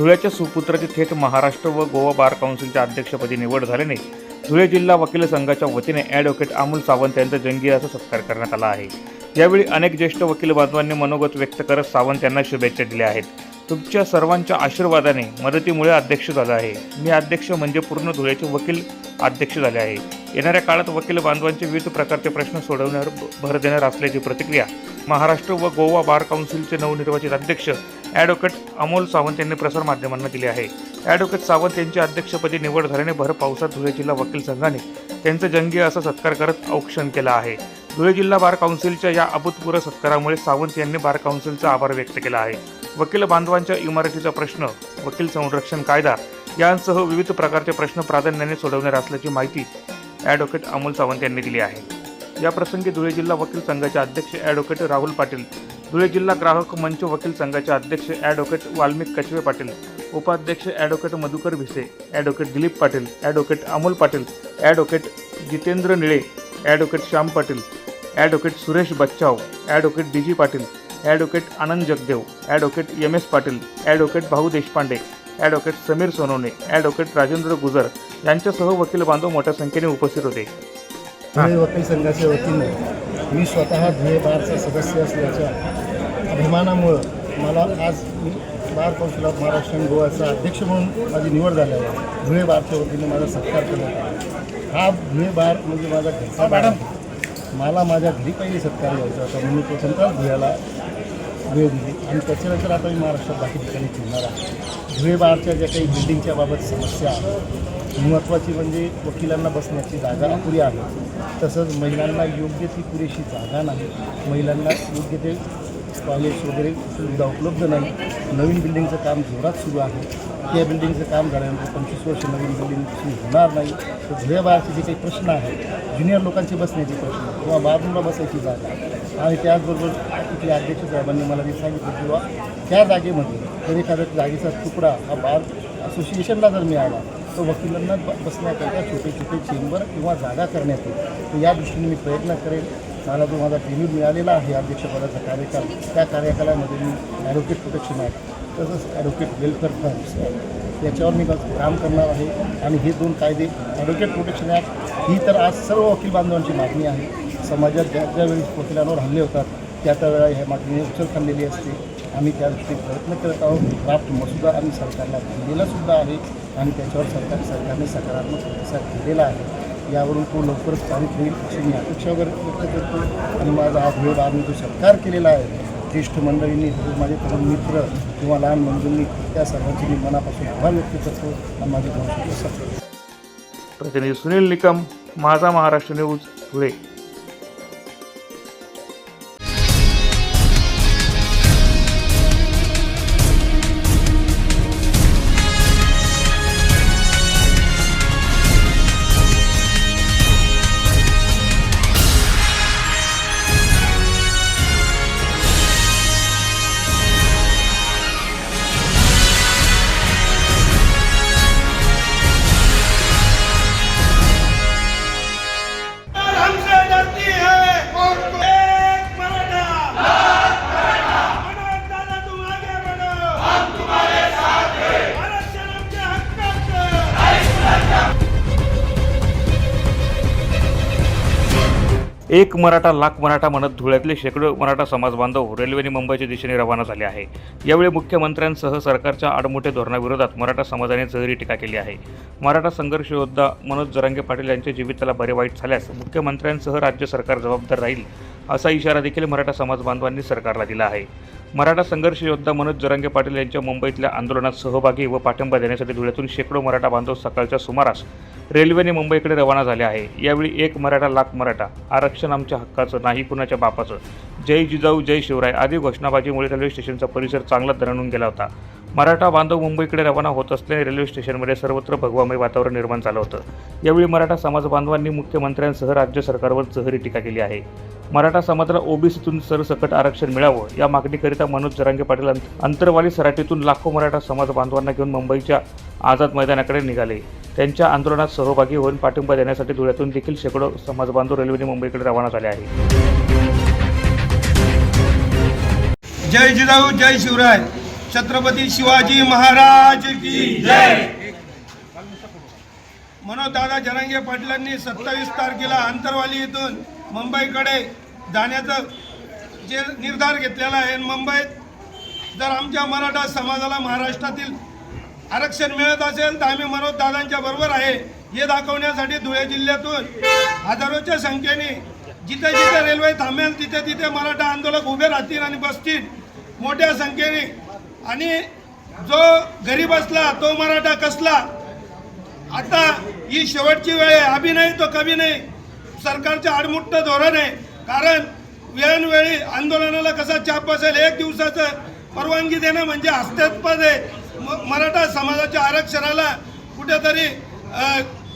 धुळ्याच्या सुपुत्राची थेट महाराष्ट्र व गोवा बार काउन्सिलच्या अध्यक्षपदी निवड झाल्याने धुळे जिल्हा वकील संघाच्या वतीने ॲडव्होकेट अमोल सावंत यांचा जंगी असा सत्कार करण्यात आला आहे. यावेळी अनेक ज्येष्ठ वकील बांधवांनी मनोगत व्यक्त करत सावंत यांना शुभेच्छा दिल्या आहेत. तुमच्या सर्वांच्या आशीर्वादाने मदतीमुळे अध्यक्ष झाला आहे. मी अध्यक्ष म्हणजे पूर्ण धुळ्याचे वकील अध्यक्ष झाले आहे. येणाऱ्या काळात वकील बांधवांचे विविध प्रकारचे प्रश्न सोडवण्यावर भर देणार असल्याची प्रतिक्रिया महाराष्ट्र व गोवा बार काउन्सिलचे नवनिर्वाचित अध्यक्ष ॲडव्होकेट अमोल सावंत यांनी प्रसारमाध्यमांना दिले आहे. ॲडव्होकेट सावंत यांची अध्यक्षपदी निवड झाल्याने भर पावसात धुळे जिल्हा वकील संघाने त्यांचा जंगी असा सत्कार करत औक्षण केला आहे. धुळे जिल्हा बार काउन्सिलच्या या अभूतपूर्व सत्कारामुळे सावंत यांनी बार काउन्सिलचा आभार व्यक्त केला आहे. वकील बांधवांच्या इमारतीचा प्रश्न वकील संरक्षण कायदा यांसह विविध प्रकारचे प्रश्न प्राधान्याने सोडवणार असल्याची माहिती ॲडव्होकेट अमोल सावंत यांनी दिली आहे. याप्रसंगी धुळे जिल्हा वकील संघाचे अध्यक्ष ॲडव्होकेट राहुल पाटील धुळे जिल्हा ग्राहक मंच वकील संघाचे अध्यक्ष ॲडव्होकेट वाल्मिक कचवे पाटील उपाध्यक्ष advocate Madhukar Bhise advocate Dilip Patil advocate Amol Patil advocate Jitendra Nile advocate Shyam Patil advocate Suresh Bachchav advocate D G Patil advocate Anand Jagdev advocate M S Patil advocate Bhau Deshpande advocate Sameer Sonawane advocate Rajendra Gujar यांच्यासह वकील बांधव मोठ्या संख्येने उपस्थित होते. धुळे वकील संघाच्या वतीने मी स्वतः धुळे बारचा सदस्य असल्याच्या अभिमानामुळं मला आज मी बार काउन्सिल ऑफ महाराष्ट्र आणि गोवाचा अध्यक्ष म्हणून माझी निवड झाल्यावर धुळे बारच्या वतीने माझा सत्कार करण्यात आला. हा धुळे बार म्हणजे माझा घरचा आहे. मला माझ्या घरी पहिले सत्कार घ्यायचा होता म्हणून प्रथमतः धुळ्याला वेळ दिली आणि त्याच्यानंतर आता मी महाराष्ट्रात बाकी ठिकाणी फिरणार आहे. धुळे बारच्या ज्या काही बिल्डिंगच्या बाबत समस्या आहेत महत्त्वाची म्हणजे वकिलांना बसण्याची जागा अपुरी आहे. तसंच महिलांना योग्य ती पुरेशी जागा नाही. महिलांना योग्य ते टॉयलेट्स वगैरे सुविधा उपलब्ध नाही. नवीन बिल्डिंगचं काम जोरात सुरू आहे. त्या बिल्डिंगचं काम झाल्यानंतर पंचवीस वर्ष नवीन बिल्डिंग सुरू होणार नाही. तर धुळे बाहेरचे जे काही प्रश्न आहेत ज्युनियर लोकांचे बसण्याचे प्रश्न किंवा बाथरूमला बसायची जागा आणि त्याचबरोबर इथल्या अध्यक्ष साहेबांनी मला मी सांगितलं की त्या जागेमध्ये जर एखाद्या जागेचा तुकडा हा बार असोसिएशनला जर मिळाला तर वकिलांना बसण्याकरता छोटे छोटे चेंबर किंवा जागा करण्यात येईल. तर या दृष्टीने मी प्रयत्न करेन मला जो माझा टेन्यू मिळालेला आहे अध्यक्षपदाचा कार्यकाल त्या कार्यकालामध्ये मी ॲडव्होकेट प्रोटेक्शन ॲक्ट तसंच ॲडव्होकेट वेलफेअर फंड्स याच्यावर मी काम करणार आहे. आणि हे दोन कायदे ॲडव्होकेट प्रोटेक्शन ॲक्ट ही तर आज सर्व वकील बांधवांची मागणी आहे. समाजात ज्या ज्या वेळी वकिलांवर हल्ले होतात त्या त्या वेळा ह्या मागणी उचल खाल्लेली असते. आम्ही त्या दृष्टीने प्रयत्न करत आहोत. ड्राफ्ट मसुदा आम्ही सरकारला दिलेला सुद्धा आहे आणि त्याच्यावर सरकार सरकारने सकारात्मक प्रतिसाद दिलेला आहे. यावरून तो लवकरच चालित होईल अशी मी अपेक्षा वगैरे व्यक्त करतो आणि माझा हा धुळे बारने जो सत्कार केलेला आहे ज्येष्ठ मंडळींनी माझे तरुण मित्र किंवा लहान मंडळींनी त्या सर्वांची मी मनापासून आभार व्यक्त करतो आणि माझे दोन प्रतिनिधी सुनील निकम माझा महाराष्ट्र न्यूज धुळे एक मराठा लाख मराठा म्हणत धुळ्यातले शेकडो मराठा समाज बांधव रेल्वेने मुंबईच्या दिशेने रवाना झाले आहे. यावेळी मुख्यमंत्र्यांसह सरकारच्या आडमोठे धोरणाविरोधात मराठा समाजाने जहरी टीका केली आहे. मराठा संघर्ष योद्धा मनोज जरांगे पाटील यांच्या जीविताला बरे वाईट झाल्यास मुख्यमंत्र्यांसह राज्य सरकार जबाबदार राहील असा इशारा देखील मराठा समाज बांधवांनी सरकारला दिला आहे. मराठा संघर्ष योद्धा मनोज जरांगे पाटील यांच्या मुंबईतल्या आंदोलनात सहभागी व पाठिंबा देण्यासाठी धुळ्यातून शेकडो मराठा बांधव सकाळच्या सुमारास रेल्वेने मुंबईकडे रवाना झाले आहे. यावेळी एक मराठा लाख मराठा. आरक्षण आमच्या हक्काचं नाही कुणाच्या बापाचं. जय जिजाऊ जय शिवराय आदी घोषणाबाजीमुळे रेल्वे स्टेशनचा परिसर चांगला दणून गेला होता. मराठा बांधव मुंबईकडे रवाना होत असल्याने रेल्वे स्टेशनमध्ये सर्वत्र भगवामय वातावरण निर्माण झालं होतं. यावेळी मराठा समाज बांधवांनी मुख्यमंत्र्यांसह राज्य सरकारवर जहरी टीका केली आहे. मराठा समाजाला ओबीसीतून सरसकट आरक्षण मिळावं या मागणीकरिता मनोज जरांगे पाटील अंत- अंतरवाली सराटीतून लाखो मराठा समाज बांधवांना घेऊन मुंबईच्या आझाद मैदानाकडे निघाले. त्यांच्या आंदोलनात सहभागी होऊन पाठिंबा देण्यासाठी धुळ्यातून देखील शेकडो समाज बांधव रेल्वेने मुंबईकडे रवाना झाले आहे जय जिजाऊ जय शिवराय. छत्रपती शिवाजी महाराज की जय. मनोज दादा जरांगे पाटलांनी सत्तावीस तारखेला अंतरवाली इथून मुंबईकडे जाण्याचा जे निर्धार घेतलेला आहे मुंबईत जर आमच्या मराठा समाजाला महाराष्ट्रातील आरक्षण मिळत असेल तर आम्ही मनोज दादांच्या बरोबर आहे. हे दाखवण्यासाठी धुळे जिल्ह्यातून हजारोच्या संख्येने जिथे जिथे रेल्वे थांबेल तिथे तिथे मराठा आंदोलक उभे राहतील आणि बसतील. मोठ्या संख्येने आणि जो घरी बसला तो मराठा कसला आता ही शेवटची वेळ आहे. अभि नाही तो कभी नाही. सरकारचं आडमुट्ट धोरण. आहे कारण वेळोवेळी आंदोलनाला कसा चाप बसेल एक दिवसाचं परवानगी देणं म्हणजे हास्यास्पद आहे. मराठा समाजाच्या आरक्षणाला कुठेतरी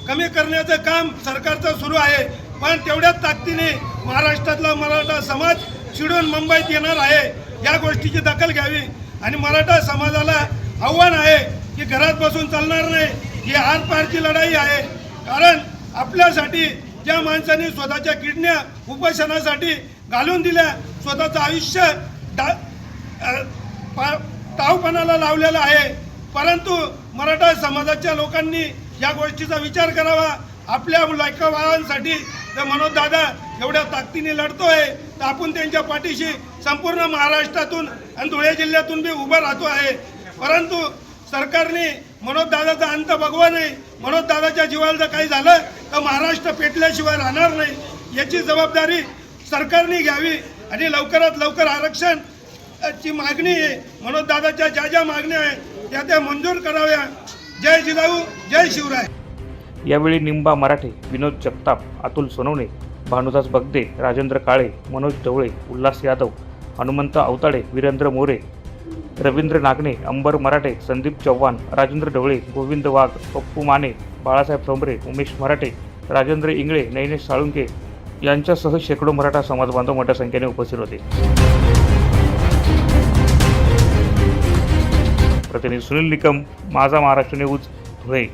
कमी करण्याचं काम सरकारचं सुरू आहे. पण तेवढ्याच ताकदीने महाराष्ट्रातला मराठा समाज चिडून मुंबईत येणार आहे. या गोष्टीची दखल घ्यावी. आणि मराठा समाजाला आव्हान आहे की घरात बसून चालणार नाही. ही आरपारची लढाई आहे. कारण आपल्यासाठी ज्या माणसांनी स्वतःच्या किडण्या उपोषणासाठी घालून दिल्या स्वतःचं आयुष्य डा पा- टावपणाला लावलेलं आहे. परंतु मराठा समाजाच्या लोकांनी या गोष्टीचा विचार करावा. आपल्या लायकावाळांसाठी जर मनोज दादा एवढ्या ताकदीने लढतोय. तर आपण त्यांच्या पाठीशी संपूर्ण महाराष्ट्रातून आणि धुळे जिल्ह्यातून बी उभं राहतो आहे. परंतु सरकारने मनोजदादाचा अंत बघवा नाही. मनोजदादाच्या जीवाला जर काही झालं तर महाराष्ट्र पेटल्याशिवाय राहणार नाही. याची जबाबदारी सरकारने घ्यावी आणि लवकरात लवकर आरक्षण ची मागणी आहे. मनोजदादाच्या ज्या ज्या मागण्या आहेत त्या त्या मंजूर कराव्या. जय जिजाऊ जय शिवराय. यावेळी निंबा मराठे विनोद जगताप अतुल सोनवणे भानुदास बगदे राजेंद्र काळे मनोज ढवळे उल्हास यादव हनुमंत अवताडे वीरेंद्र मोरे रवींद्र नागणे अंबर मराठे संदीप चव्हाण राजेंद्र ढवळे गोविंद वाघ पप्पू माने बाळासाहेब ठोंबरे उमेश मराठे राजेंद्र इंगळे नैनेश साळुंके यांच्यासह शेकडो मराठा समाज बांधव मोठ्या संख्येने उपस्थित होते. प्रतिनिधी सुनील निकम माझा महाराष्ट्र न्यूज धुळे.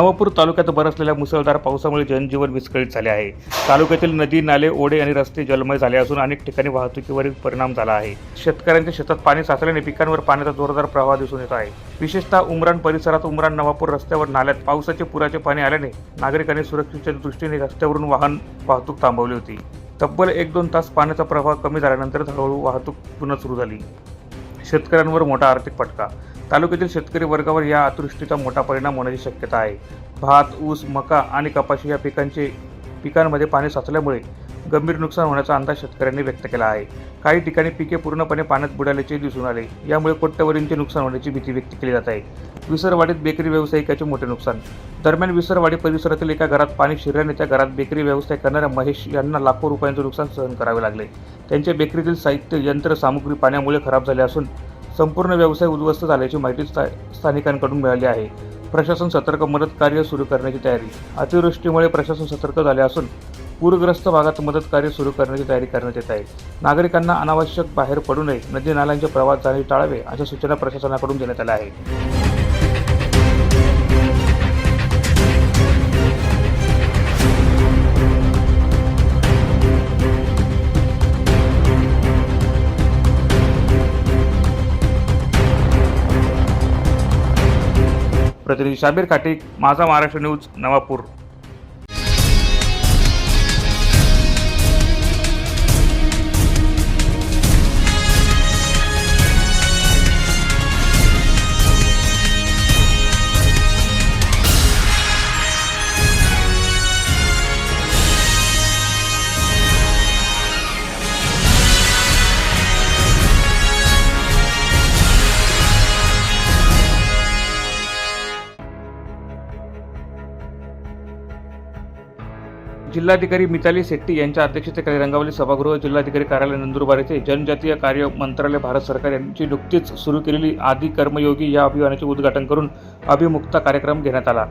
नवापूर तालुक्यात बरसलेल्या मुसळधार पावसामुळे जनजीवन विस्कळीत झाले आहे. तालुक्यातील नदी नाले ओढे आणि रस्ते जलमय झाले असून अनेक ठिकाणी वाहतुकीवरील परिणाम झाला आहे. शेतकऱ्यांच्या शेतात पाणी साचल्याने पिकांवर पाण्याचा जोरदार प्रवाह दिसून येत आहे. विशेषतः उमराण परिसरात उमराण नवापूर रस्त्यावर नाल्यात पावसाचे पुराचे पाणी आल्याने नागरिकांनी सुरक्षेच्या दृष्टीने रस्त्यावरून वाहन वाहतूक थांबवली होती. तब्बल एक दोन तास पाण्याचा प्रवाह कमी झाल्यानंतर हळूहळू वाहतूक पुन्हा सुरू झाली. शेतकऱ्यांवर मोठा आर्थिक फटका तालुक्यातील शेतकरी वर्गावर या अतिवृष्टीचा मोठा परिणाम होण्याची शक्यता आहे. भात ऊस मका आणि कपाशी या पिकांचे पिकांमध्ये पाणी साचल्यामुळे गंभीर नुकसान होण्याचा अंदाज शेतकऱ्यांनी व्यक्त केला आहे. काही ठिकाणी पिके पूर्णपणे पाण्यात बुडाल्याचे दिसून आले. यामुळे कोट्यवधींचे नुकसान होण्याची भीती व्यक्त केली जात आहे. विसरवाडीत बेकरी व्यावसायिकाचे मोठे नुकसान. दरम्यान विसरवाडी परिसरातील एका घरात पाणी शिरल्याने त्या घरात बेकरी व्यवसाय करणाऱ्या महेश यांना लाखो रुपयांचे नुकसान सहन करावे लागले. त्यांचे बेकरीतील साहित्य यंत्र सामुग्री पाण्यामुळे खराब झाले असून संपूर्ण व्यवसाय उद्ध्वस्त झाल्याची माहिती स्था स्थानिकांकडून मिळाली आहे. प्रशासन सतर्क मदत कार्य सुरू करण्याची तयारी. अतिवृष्टीमुळे प्रशासन सतर्क झाले असून पूरग्रस्त भागात मदत कार्य सुरू करण्याची तयारी करण्यात येत आहे. नागरिकांना अनावश्यक बाहेर पडू नये नदी नाल्यांचे प्रवास जाणे टाळावे अशा सूचना प्रशासनाकडून देण्यात आल्या आहेत. प्रतिनिधी शाबीर खाटीक माझा महाराष्ट्र न्यूज नवापूर. जिल्हाधिकारी मिताली शेट्टी यांच्या अध्यक्षतेखाली रंगावली सभागृह जिल्हाधिकारी कार्यालय नंदुरबार येथे जनजातीय कार्य मंत्रालय भारत सरकार यांची नुकतीच सुरू केलेली आदी कर्मयोगी या अभियानाचे उद्घाटन करून अभिमुक्ता कार्यक्रम घेण्यात आला.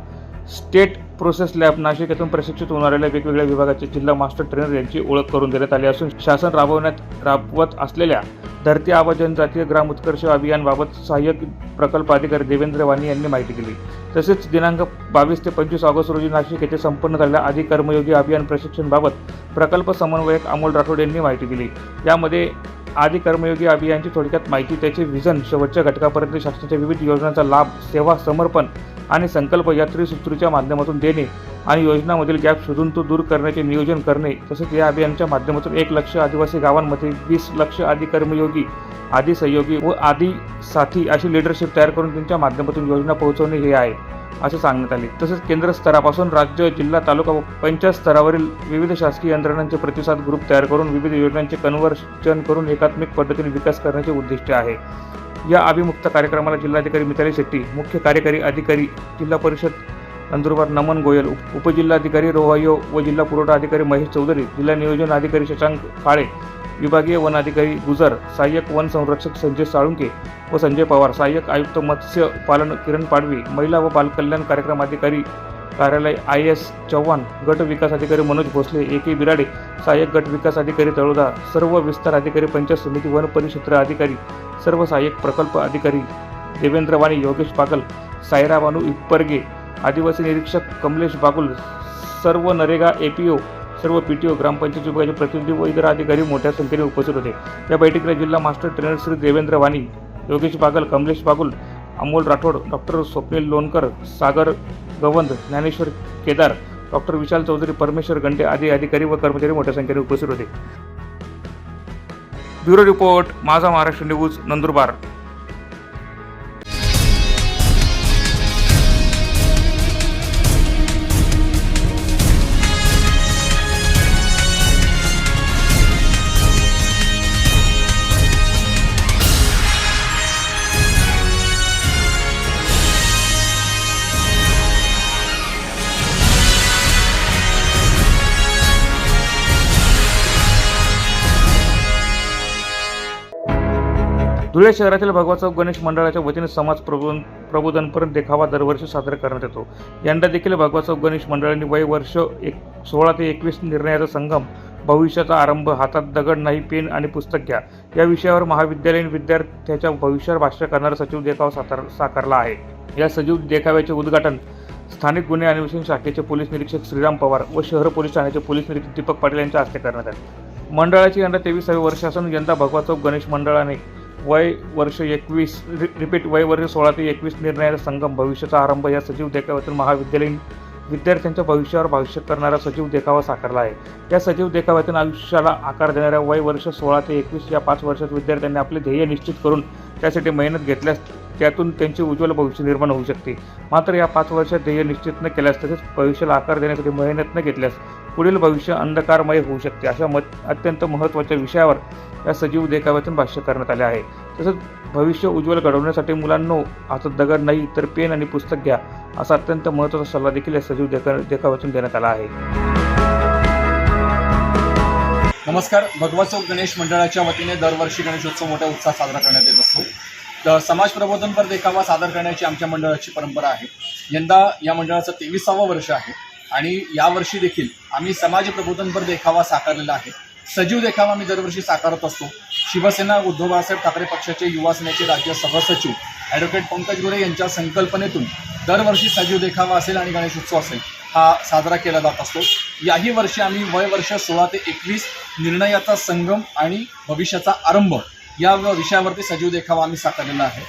स्टेट प्रोसेस लॅब नाशिक येथून प्रशिक्षित होणाऱ्या वेगवेगळ्या विभागाचे जिल्हा मास्टर ट्रेनर यांची ओळख करून देण्यात आली असून शासन राबवण्यात राबवत असलेल्या धरती आबा जनजातीय ग्राम उत्कर्ष अभियानबाबत सहाय्यक प्रकल्प अधिकारी देवेंद्र वाणी यांनी माहिती दिली. तसेच दिनांक बावीस ते पंचवीस ऑगस्ट रोजी नाशिक येथे संपन्न झालेल्या आदी कर्मयोगी अभियान प्रशिक्षणबाबत प्रकल्प समन्वयक अमोल राठोड यांनी माहिती दिली. यामध्ये आदी कर्मयोगी अभियानची थोडक्यात माहिती त्याचे विजन शेवटच्या घटकापर्यंत शासनाच्या विविध योजनांचा लाभ सेवा समर्पण आणि संकल्प या त्रिसूत्रीच्या माध्यमातून देणे आणि योजनामधील गॅप शोधून तो दूर करण्याचे नियोजन करणे तसेच या अभियानाच्या माध्यमातून एक लक्ष आदिवासी गावांमध्ये वीस लक्ष आदी कर्मयोगी आदी सहयोगी व आदी साथी अशी लिडरशिप तयार करून त्यांच्या माध्यमातून योजना पोहोचवणे हे आहे असे सांगण्यात आले. तसेच केंद्र स्तरापासून राज्य जिल्हा तालुका व पंचायत स्तरावरील विविध शासकीय यंत्रणांचे प्रतिसाद ग्रुप तयार करून विविध योजनांचे कन्व्हर्शन करून एकात्मिक पद्धतीने विकास करण्याचे उद्दिष्ट आहे. या अभिमुक्त कार्यक्रमाला जिल्हाधिकारी मिताली शेट्टी मुख्य कार्यकारी अधिकारी जिल्हा परिषद नंदुरबार नमन गोयल उपजिल्हाधिकारी रोहायो व जिल्हा पुरवठा अधिकारी महेश चौधरी जिल्हा नियोजन अधिकारी शशांक काळे विभागीय वन अधिकारी गुजर सहाय्यक वन संरक्षक संजय साळुंके व संजय पवार सहाय्यक आयुक्त मत्स्य पालन किरण पाडवी महिला व बालकल्याण कार्यक्रम अधिकारी कार्यालय आय एस चव्हाण गट विकास अधिकारी मनोज भोसले ए के बिराडे सहाय्यक गट विकास अधिकारी तळोदा सर्व विस्तार अधिकारी पंचायत समिती वन परिक्षेत्र अधिकारी सर्व सहाय्यक प्रकल्प अधिकारी देवेंद्र वाणी योगेश पागल सायरा बानू इप्परगे आदिवासी निरीक्षक कमलेश बागुल सर्व नरेगा एपीओ सर्व पी टी ओ ग्रामपंचायत विभागाचे प्रतिनिधी व इतर अधिकारी मोठ्या संख्येने उपस्थित होते. या बैठकीला जिल्हा master trainer Shri Devendra Wani Yogesh Bagal Kamlesh Bagul Amol Rathod doctor Swapnil Lonkar Sagar Gawand Dnyaneshwar Kedar doctor Vishal Chaudhari Parmeshwar Gante आदी अधिकारी व कर्मचारी मोठ्या संख्येने उपस्थित होते. ब्युरो रिपोर्ट माझा महाराष्ट्र न्यूज नंदुरबार. धुळे शहरातील भगवा चौक गणेश मंडळाच्या वतीने समाज प्रबोधन प्रबोधनपर्यंत देखावा दरवर्षी साजरा करण्यात येतो. यंदा देखील भगवा चौक गणेश मंडळाने वय वर्ष एक सोळा ते एकवीस निर्णयाचा संगम भविष्याचा आरंभ हातात दगड नाही पेन आणि पुस्तक घ्या. या विषयावर महाविद्यालयीन विद्यार्थ्याच्या भविष्यावर भाष्य करणारा सचिव देखावा साकार साकारला आहे. या सजीव देखाव्याचे उद्घाटन स्थानिक गुन्हे अन्वेषण शाखेचे पोलीस निरीक्षक श्रीराम पवार व शहर पोलीस ठाण्याचे पोलीस निरीक्षक दीपक पाटील यांच्या हस्ते करण्यात आले. मंडळाची यंदा तेविसावे वर्ष असून यंदा भगवा चौक गणेश मंडळाने वय वर्ष एकवीस रि रिपीट वय वर्ष सोळा ते एकवीस निर्णयाचा संगम. भविष्याचा आरंभ या सजीव देखाव्यातून महाविद्यालयीन विद्यार्थ्यांच्या भविष्यावर भाष्य करणारा सजीव देखावा साकारला आहे. या सजीव देखाव्यातून आयुष्याला आकार देणाऱ्या वय वर्ष सोळा ते एकवीस या पाच वर्षात विद्यार्थ्यांनी आपले ध्येय निश्चित करून त्यासाठी मेहनत घेतल्यास त्यातून त्यांचे उज्ज्वल भविष्य निर्माण होऊ शकते. मात्र या पाच वर्षात ध्येय निश्चित न केल्यास तसेच भविष्याला आकार देण्यासाठी मेहनत न घेतल्यास पुढील भविष्य अंधकारमय होऊ शकते अशा मत अत्यंत महत्त्वाच्या विषयावर या सजीव देखाव्यातून भाष्य करण्यात आले आहे. तसंच भविष्य उज्ज्वल घडवण्यासाठी मुलांनो हातात दगड नाही तर पेन आणि पुस्तक घ्या असा अत्यंत महत्त्वाचा सल्ला देखील या सजीव देखा देखाव्यातून देण्यात आला आहे. नमस्कार. भगवा चौक गणेश मंडळाच्या वतीने दरवर्षी गणेशोत्सव मोठ्या उत्साहात साजरा करण्यात येत असतो. तर समाज प्रबोधनपर देखावा सादर करण्याची आमच्या मंडळाची परंपरा आहे. यंदा या मंडळाचं तेविसावं वर्ष आहे. आणि यावर्षी देखील आम्ही समाज प्रबोधनपर देखावा साकारलेला आहे. सजीव देखावा आम्ही दरवर्षी साकारत असतो. शिवसेना उद्धव बाळासाहेब ठाकरे पक्षाचे युवा सेनेचे राज्य सहसचिव ॲडव्होकेट पंकज गोरे यांच्या संकल्पनेतून दरवर्षी सजीव देखावा असेल आणि गणेशोत्सव असेल हा साजरा केला जात असतो. याही वर्षी आम्ही वय वर्ष सोळा ते एकवीस निर्णयाचा संगम आणि भविष्याचा आरंभ या विषयावरती सजीव देखावा आम्ही साकारलेला आहे.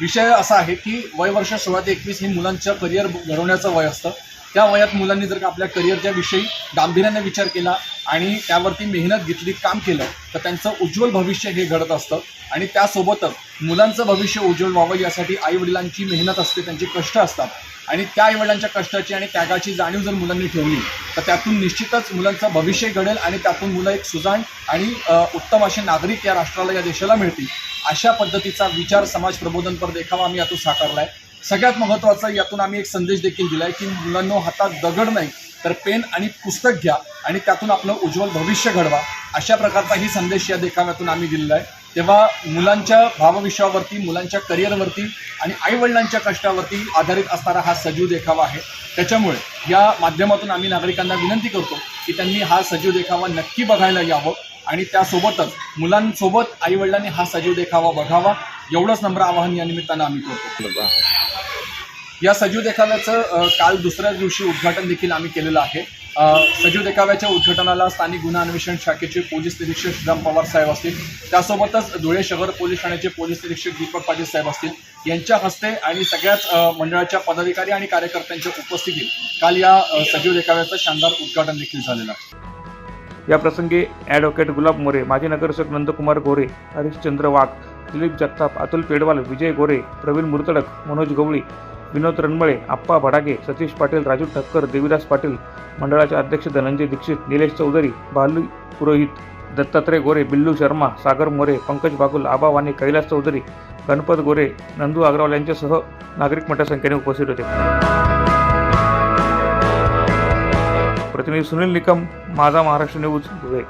विषय असा आहे की वय वर्ष सोळा ते एकवीस हे मुलांचं करिअर घडवण्याचं वय असतं. त्या वयात मुलांनी जर का आपल्या करिअरच्या विषयी गांभीर्याने विचार केला आणि त्यावरती मेहनत घेतली काम केलं तर त्यांचं उज्ज्वल भविष्य हे घडत असतं. आणि त्यासोबतच मुलांचं भविष्य उज्ज्वल व्हावं यासाठी आईवडिलांची मेहनत असते त्यांचे कष्ट असतात. आणि त्या आईवडिलांच्या कष्टाची आणि त्यागाची जाणीव जर मुलांनी ठेवली तर त्यातून निश्चितच मुलांचं भविष्य घडेल आणि त्यातून मुलं एक सुजाण आणि उत्तम असे नागरिक या राष्ट्राला या देशाला मिळतील. अशा पद्धतीचा विचार समाज प्रबोधनपर देखावा आम्ही यातून साकारला आहे सगळ्यात महत्त्वाचं यातून आम्ही एक संदेश देखील दिला आहे की मुलांनो हातात दगड नाही तर पेन आणि पुस्तक घ्या आणि त्यातून आपलं उज्ज्वल भविष्य घडवा. अशा प्रकारचा ही संदेश या देखाव्यातून आम्ही दिलेला आहे. तेव्हा मुलांच्या भावविश्वावरती मुलांच्या करिअरवरती आणि आईवडिलांच्या कष्टावरती आधारित असणारा हा सजीव देखावा आहे. त्याच्यामुळे या माध्यमातून आम्ही नागरिकांना विनंती करतो की त्यांनी हा सजीव देखावा नक्की बघायला यावं आणि त्यासोबतच मुलांसोबत आईवडिलांनी हा सजीव देखावा बघावा. एवढंच नम्र आवाहन या निमित्तानं आम्ही करतो. या सजीव देखाव्याचं काल दुसऱ्या दिवशी उद्घाटन देखील आम्ही केलेलं आहे. सजीव देखाव्याच्या उद्घाटनाला स्थानिक गुन्हा अन्वेषण शाखेचे पोलीस निरीक्षक श्रीराम पवार साहेब असतील. त्यासोबतच धुळे शहर पोलीस ठाण्याचे पोलीस निरीक्षक दीपक पाटील साहेब असतील. यांच्या हस्ते आणि सगळ्याच मंडळाच्या पदाधिकारी आणि कार्यकर्त्यांच्या उपस्थितीत काल या सजीव देखाव्याचं शानदार उद्घाटन देखील झालेलं आहे. या प्रसंगी ॲडव्होकेट गुलाब मोरे माजी नगरसेवक नंदकुमार गोरे हरिश्चंद्र वाघ दिलीप जगताप अतुल पेडवाल विजय गोरे प्रवीण मुरतडक मनोज गवळी विनोद रणमळे आप्पा भडागे सतीश पाटील राजू ठक्कर देवीदास पाटील मंडळाचे अध्यक्ष धनंजय दीक्षित निलेश चौधरी बालू पुरोहित दत्तात्रय गोरे बिल्लू शर्मा सागर मोरे पंकज बागुल आबा वाणी कैलास चौधरी गणपत गोरे नंदू अग्रवाल यांच्यासह नागरिक मोठ्या संख्येने उपस्थित होते. प्रतिनिधी सुनील निकम माझा महाराष्ट्र न्यूज धुळे.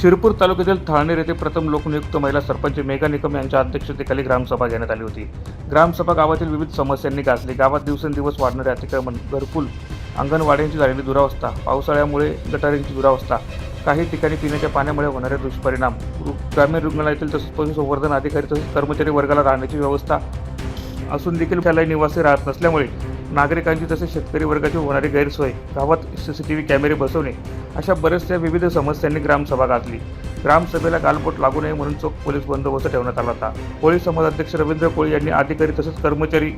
शिरपूर तालुक्यातील थाळनेर येथे प्रथम लोकनियुक्त महिला सरपंच मेघा निकम यांच्या अध्यक्षतेखाली ग्रामसभा घेण्यात आली होती. ग्रामसभा गावातील विविध समस्यांनी गाजली. गावात दिवसेंदिवस वाढणारे अतिक्रमण घरकुल अंगणवाड्यांची झालेली दुरावस्था पावसाळ्यामुळे गटारींची दुरावस्था काही ठिकाणी पिण्याच्या पाण्यामुळे होणारे दुष्परिणाम ग्रामीण रुग्णालयातील तसंच पशुसंवर्धन अधिकारी तसेच कर्मचारी वर्गाला राहण्याची व्यवस्था असून देखील त्याला निवासी राहत नसल्यामुळे नागरिकांची तसेच शेतकरी वर्गाची होणारी गैरसोय गावात सी सी टी व्ही कॅमेरे बसवणे अशा बऱ्याचशा विविध समस्यांनी ग्रामसभा गाजली ग्रामसभेला गालबोट लागू नये म्हणून चोख पोलीस बंदोबस्त ठेवण्यात आला होता. कोळी समाज अध्यक्ष रवींद्र कोळी यांनी अधिकारी तसेच कर्मचारी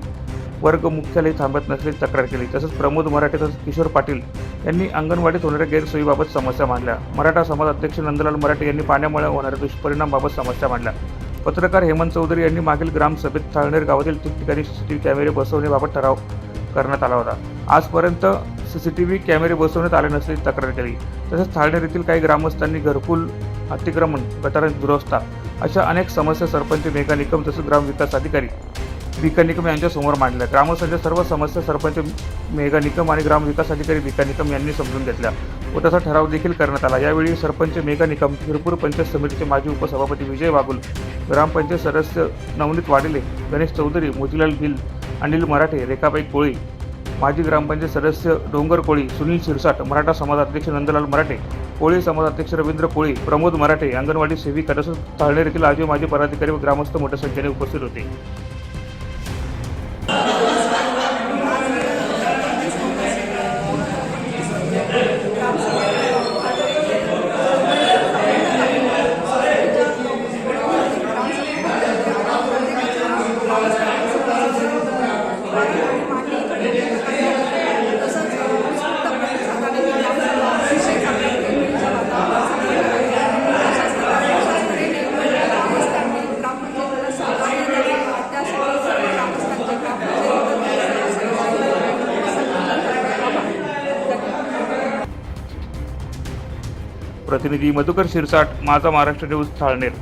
वर्ग मुख्यालय थांबत नसल्याची तक्रार केली. तसंच प्रमोद मराठे तसेच किशोर पाटील यांनी अंगणवाडीत होणाऱ्या गैरसोयीबाबत समस्या मांडल्या. मराठा समाज अध्यक्ष नंदलाल मराठे यांनी पाण्यामुळे होणाऱ्या दुष्परिणामाबाबत समस्या मांडल्या. पत्रकार हेमंत चौधरी यांनी मागील ग्रामसभेत थाळनेर गावातील ठिकठिकाणी सी सी टी व्ही कॅमेरे बसवण्याबाबत ठराव करण्यात आला होता. आजपर्यंत सी सी टी व्ही कॅमेरे बसवण्यात आले नसल्याची तक्रार केली. तसेच थाळनेर येथील काही ग्रामस्थांनी घरकुल अतिक्रमण गटारांची दुरवस्था अशा अनेक समस्या सरपंच मेघा निकम तसेच ग्रामविकास अधिकारी भिका निकम यांच्यासमोर मांडल्या. ग्रामस्थांच्या सर्व समस्या सरपंच मेघा निकम आणि ग्रामविकास अधिकारी भिका निकम यांनी समजून घेतल्या व तसा ठराव देखील करण्यात आला. यावेळी सरपंच मेघा निकम शिरपूर पंचायत समितीचे माजी उपसभापती विजय बागुल ग्रामपंचायत सदस्य नवनीत वाडेले गणेश चौधरी मोतीलाल भिल अनिल मराठे रेखाबाई कोळी माजी ग्रामपंचायत सदस्य डोंगर कोळी सुनील शिरसाट मराठा समाज अध्यक्ष नंदलाल मराठे कोळी समाज अध्यक्ष रवींद्र कोळी प्रमोद मराठे अंगणवाडी सेविका तसंच थाळनेर येथील आजी माजी पदाधिकारी व ग्रामस्थ मोठ्या संख्येने उपस्थित होते. प्रतिनिधी मधुकर शिरसाट माझा महाराष्ट्र न्यूज थाळनेर.